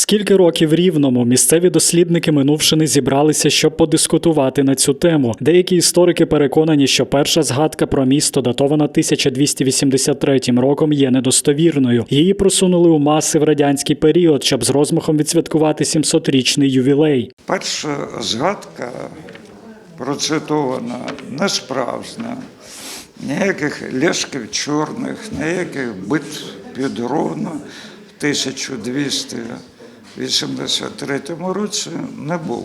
Скільки років рівному місцеві дослідники Минувшини зібралися, щоб подискутувати на цю тему. Деякі історики переконані, що перша згадка про місто, датована 1283 роком, є недостовірною. Її просунули у маси в радянський період, щоб з розмахом відсвяткувати 700-річний ювілей. Перша згадка процитована не справжня. Ніяких ляшків чорних, ніяких битв під Ровно в 1283 році не було.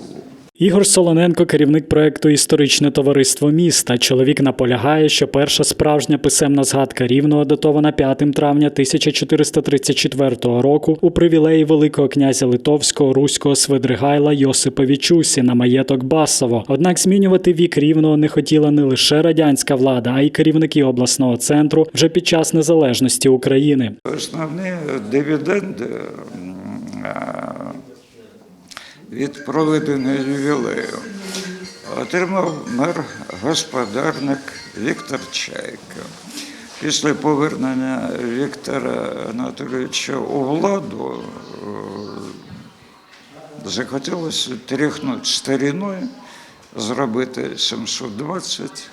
Ігор Солоненко, керівник проекту Історичне товариство міста. Чоловік наполягає, що перша справжня писемна згадка рівного датована 5 травня 1434 року у привілеї Великого князя Литовського руського Свидригайла Йосипа Вічусі на маєток Басово. Однак змінювати вік рівного не хотіла не лише радянська влада, а й керівники обласного центру вже під час незалежності України. Основні дивіденди від проведення ювілею отримав мер господарник Віктор Чайка. Після повернення Віктора Анатолійовича у владу е, захотілося тряхнути старіною, зробити 720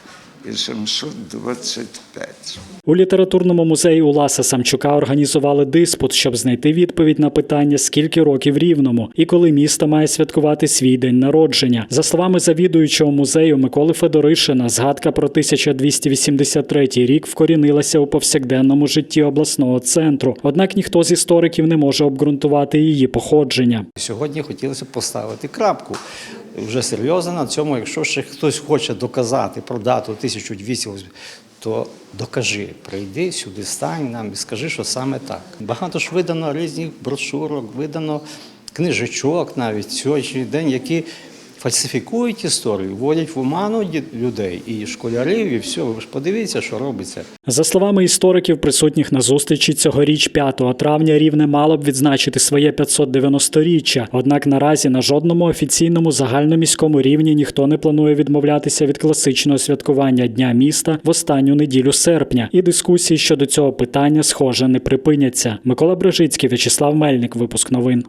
і 725. У літературному музеї Уласа Самчука організували диспут, щоб знайти відповідь на питання, скільки років рівному і коли місто має святкувати свій день народження. За словами завідуючого музею Миколи Федоришина, згадка про 1283 рік вкорінилася у повсякденному житті обласного центру. Однак ніхто з істориків не може обґрунтувати її походження. Сьогодні хотілося поставити крапку. Вже серйозно на цьому, якщо ще хтось хоче доказати про дату 1280, то докажи, прийди сюди, стань нам і скажи, що саме так. Багато ж видано різних брошурок, видано книжечок навіть сьогоднішній день, які фальсифікують історію, вводять в оману людей і школярів, і все. Ви ж подивіться, що робиться. За словами істориків, присутніх на зустрічі цьогоріч 5 травня рівне мало б відзначити своє 590-річчя. Однак наразі на жодному офіційному загальноміському рівні ніхто не планує відмовлятися від класичного святкування Дня міста в останню неділю серпня. І дискусії щодо цього питання, схоже, не припиняться. Микола Брижицький, В'ячеслав Мельник, випуск новин.